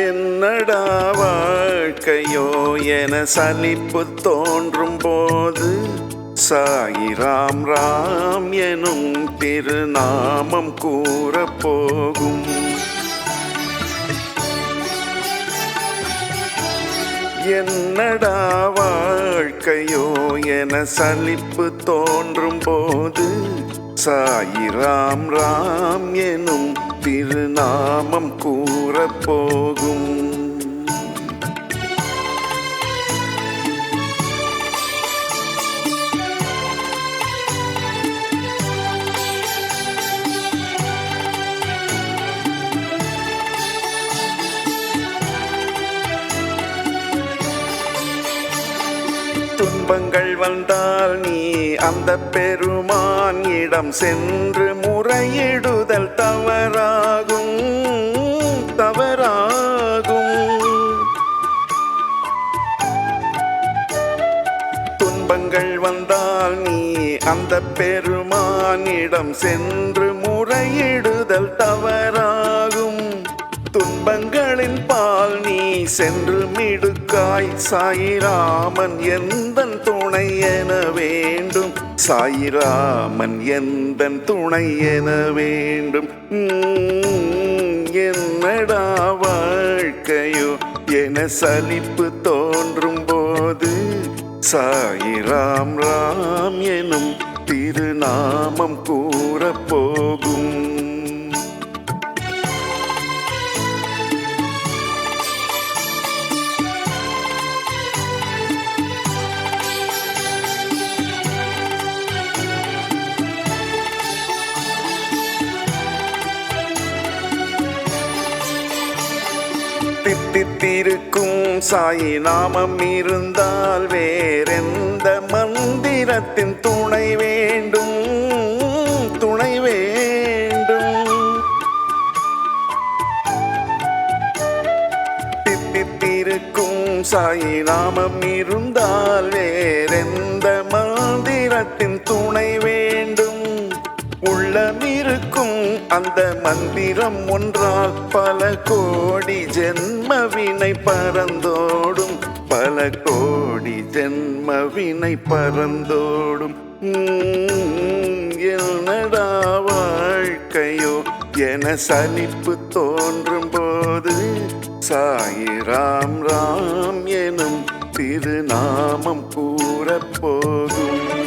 என்னடா வாழ்க்கையோ என சலிப்பு தோன்றும் போது சாயி ராம் ராம் எனும் திருநாமம் கூறப்போகும் என்னடா வாழ்க்கையோ என சலிப்பு தோன்றும் போது சாயி ராம் ராம் எனும் திருநாமம் கூறப்போகும். துன்பங்கள் வந்தால் நீ அந்த பெருமான் இடம் சென்று முறையிடுதல் தவறா? துன்பங்கள் வந்தால் நீ அந்த பெருமானிடம் சென்று முறையிடுதல் தவறாகும். துன்பங்களின் பால் நீ சென்று மிடுக்காய் சாயிராமன் எந்தன் துணை என வேண்டும். சாயிராமன் எந்தன் துணை என வேண்டும். என்னடா வாழ்க்கையோ? என சலிப்பு தோன்றும் சாயிராம் ராம் எனும் திருநாமம் கூறப் சித்தித்திருக்கும் சாயி நாமம் இருந்தால் வேறெந்த மந்திரத்தின் துணை வேண்டும் துணை வேண்டும். சித்தித்திருக்கும் சாயி நாமம் இருந்தால் வேறு அந்த மந்திரம் ஒன்றால் பல கோடி ஜென்மவினை பறந்தோடும் பல கோடி ஜென்மவினை பறந்தோடும். என்னடா வாழ்க்கையோ என சலிப்பு தோன்றும் போது சாயி ராம் ராம் எனும் திருநாமம் கூறப்போகும். போகும்